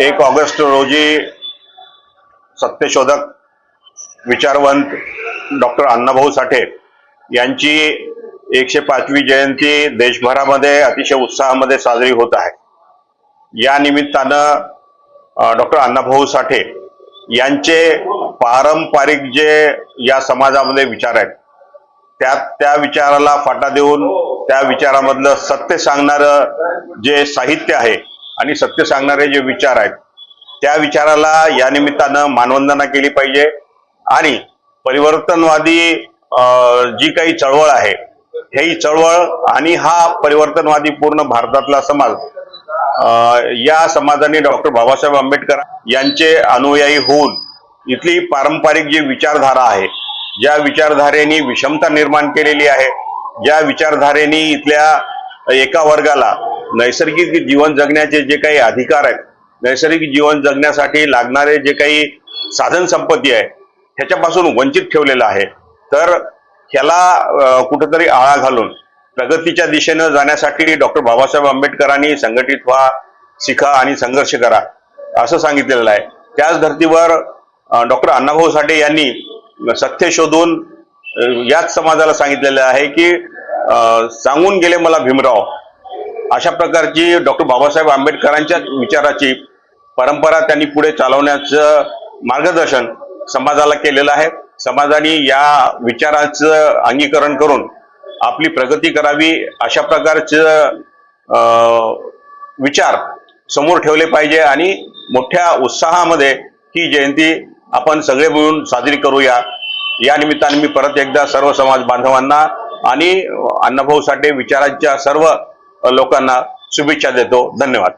एक ऑगस्ट रोजी सत्यशोधक विचारवंत डॉक्टर अण्णाभाऊ साठे यांची एकशे पाचवी जयंती देशभरामध्ये अतिशय उत्साहामध्ये साजरी होत आहे. या निमित्तानं डॉक्टर अण्णाभाऊ साठे यांचे पारंपरिक जे या समाजामध्ये विचार आहेत त्यात त्या विचाराला फाटा देऊन त्या विचारामधलं सत्य सांगणारं जे साहित्य आहे आणि सत्य सांगणारे जे विचार आहेत त्या विचाराला या निमित्तानं मानवंदना केली पाहिजे. आणि परिवर्तनवादी जी काही चळवळ आहे ही चळवळ आणि हा परिवर्तनवादी पूर्ण भारतातला समाज या समाजाने डॉक्टर बाबासाहेब आंबेडकर यांचे अनुयायी होऊन इथली पारंपरिक जी विचारधारा आहे ज्या विचारधारेने विषमता निर्माण केलेली आहे ज्या विचारधारेने इथल्या एका वर्गाला नैसर्गिक जीवन जगण्याचे जे काही अधिकार आहेत नैसर्गिक जीवन जगण्यासाठी लागणारे जे काही साधन संपत्ती आहे ह्याच्यापासून वंचित ठेवलेलं आहे. तर ह्याला कुठंतरी आळा घालून प्रगतीच्या दिशेनं जाण्यासाठी डॉक्टर बाबासाहेब आंबेडकरांनी संघटित व्हा शिका आणि संघर्ष करा असं सांगितलेलं आहे. त्याच धर्तीवर डॉक्टर अण्णाभाऊ साठे यांनी सत्य शोधून याच समाजाला सांगितलेलं आहे की सांगून गेले मला भीमराव. अशा प्रकारची डॉक्टर बाबासाहेब आंबेडकरांच्या विचाराची परंपरा त्यांनी पुढे चालवण्याचं मार्गदर्शन समाजाला केलेलं आहे. समाजाने या विचाराचं अंगीकरण करून आपली प्रगती करावी अशा प्रकारचं विचार समोर ठेवले पाहिजे आणि मोठ्या उत्साहामध्ये ही जयंती आपण सगळे मिळून साजरी करूया. या निमित्ताने मी परत एकदा सर्व समाज बांधवांना आणि अण्णाभाऊ साठे विचारांच्या सर्व लोकांना शुभेच्छा देतो. धन्यवाद.